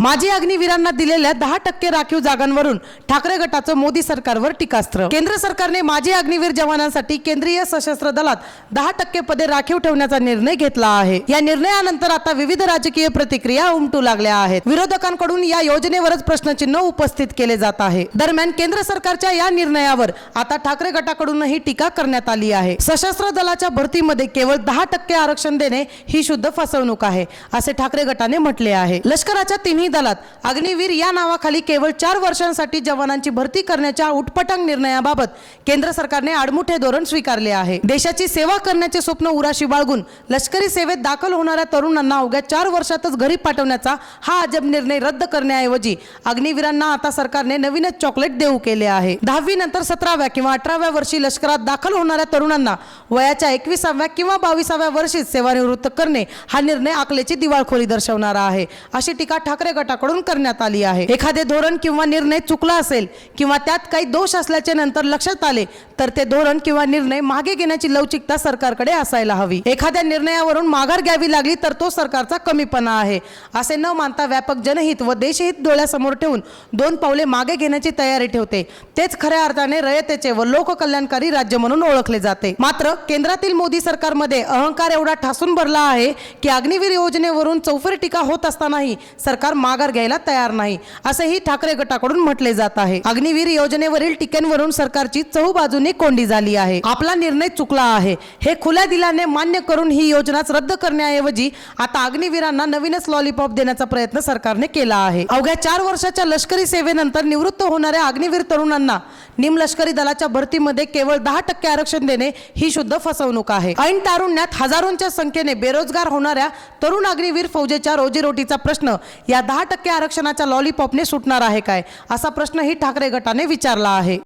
माजी अग्निवीरांना दिलेल्या दहा टक्के राखीव जागांवरून ठाकरे गटाचं मोदी सरकारवर टीकास्त्र. केंद्र सरकारने माजी अग्निवीर जवानांसाठी केंद्रीय सशस्त्र दलात दहा टक्के पदे राखीव ठेवण्याचा निर्णय घेतला आहे. या निर्णयानंतर आता विविध राजकीय प्रतिक्रिया उमटू लागल्या आहेत. विरोधकांकडून या योजनेवरच प्रश्नचिन्ह उपस्थित केले जात आहे. दरम्यान केंद्र सरकारच्या या निर्णयावर आता ठाकरे गटाकडूनही टीका करण्यात आली आहे. सशस्त्र दलाच्या भरतीमध्ये केवळ दहा टक्के आरक्षण देणे ही शुद्ध फसवणूक आहे असे ठाकरे गटाने म्हटले आहे. लष्कराच्या तिन्ही दलात अग्निवीर या नावाखाली केवळ चार वर्षांसाठी जवानांची भरती करण्याच्या उटपटांग निर्णयाबाबत केंद्र सरकारने आडमुठे धोरण स्वीकारले आहे. देशाची सेवा करण्याचे स्वप्न उराशी बाळगून लष्करी सेवेत दाखल होणाऱ्या तरुणांना अवघ्या चार वर्षातच घरी पाठवण्याचा हा अजब निर्णय रद्द करण्याऐवजी अग्निवीरांना आता सरकारने नवीनच चॉकलेट देऊ केले आहे. दहावी नंतर सतराव्या किंवा अठराव्या वर्षी लष्करात दाखल होणाऱ्या तरुणांना वयाच्या एकविसाव्या किंवा बावीसाव्या वर्षीच सेवानिवृत्त करणे हा निर्णय आकलेची दिवाळखोरी दर्शवणारा आहे. अशी टीका ठाकरे गटाकडून करण्यात आली आहे. एखादे धोरण किंवा निर्णय चुकला असेल किंवा त्यात काही दोष असल्याचे नंतर लक्षात आले तर ते धोरण किंवा निर्णय मागे घेण्याची लवचिकता सरकारकडे असायला हवी. एखाद्या निर्णयावरून माघार घ्यावी लागली तर तो सरकारचा कमीपणा आहे असे न मानता व्यापक जनहित व देशहित डोळ्यासमोर ठेवून दोन पावले मागे घेण्याची तयारी ठेवते. तेच खऱ्या अर्थाने रयतेचे व लोककल्याणकारी राज्य म्हणून ओळखले जाते. मात्र केंद्रातील मोदी सरकारमध्ये अहंकार एवढा ठासून भरला आहे की अग्निवीर योजनेवरून चौफेर टीका होत असतानाही सरकार माघार घ्यायला तयार नाही असेही ठाकरे गटाकडून म्हटले जात आहे. अग्निवीर योजनेवरील टीकेवरून सरकारची चहूबाजूने कोंडी झाली आहे. आपला निर्णय चुकला आहे. हे खुल्या दिलाने मान्य करून ही योजनाच रद्द करण्याऐवजी आता अग्निवीरांना नवीनच लॉलीपॉप देण्याचा प्रयत्न सरकारने केला आहे. अवघ्या चार वर्षाच्या लष्करी सेवेनंतर निवृत्त होणाऱ्या अग्निवीर तरुणांना निमलष्करी दलाच्या भरतीमध्ये केवळ दहा टक्के आरक्षण देणे ही शुद्ध फसवणूक आहे. ऐन तारुण्यात हजारोंच्या संख्येने बेरोजगार होणाऱ्या तरुण अग्निवीर फौजेच्या रोजीरोटीचा प्रश्न या दहा दहा टक्के आरक्षणाच्या लॉलीपॉपने सुटणार आहे काय? असा प्रश्नही ठाकरे गटाने विचारला आहे.